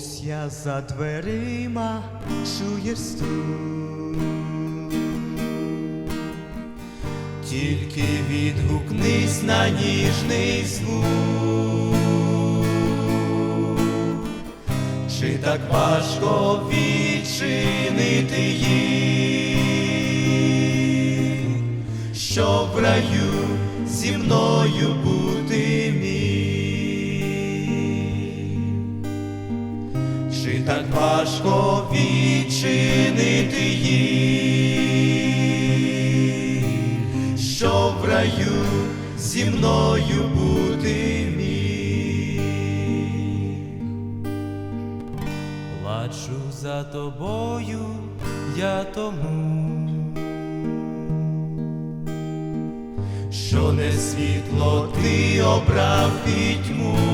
я за дверима чуєш стук. Тільки відгукнись на ніжний звук. Чи так важко відчинити їх, щоб в раю зі мною бути Чи так важко відчинити їх, щоб в раю зі мною бути міг? Плачу за тобою, я тому, що не світло ти обрав пітьму.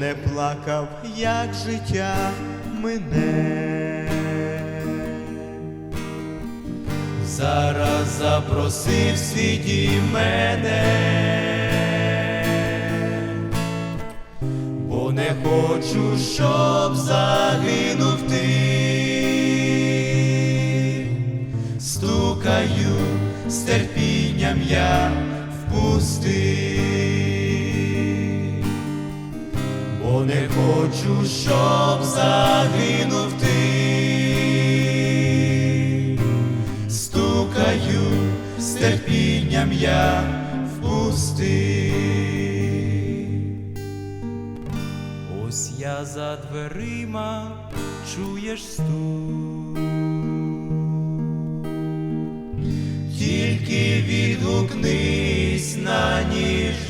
не плакав, як життя мине. Зараз запросив свій мене бо не хочу, щоб загинув ти. Стукаю з терпінням я впусти, не хочу, щоб загинув ти. Стукаю з терпінням я впусти. Ось я за дверима чуєш стук. Тільки відгукнись на ніж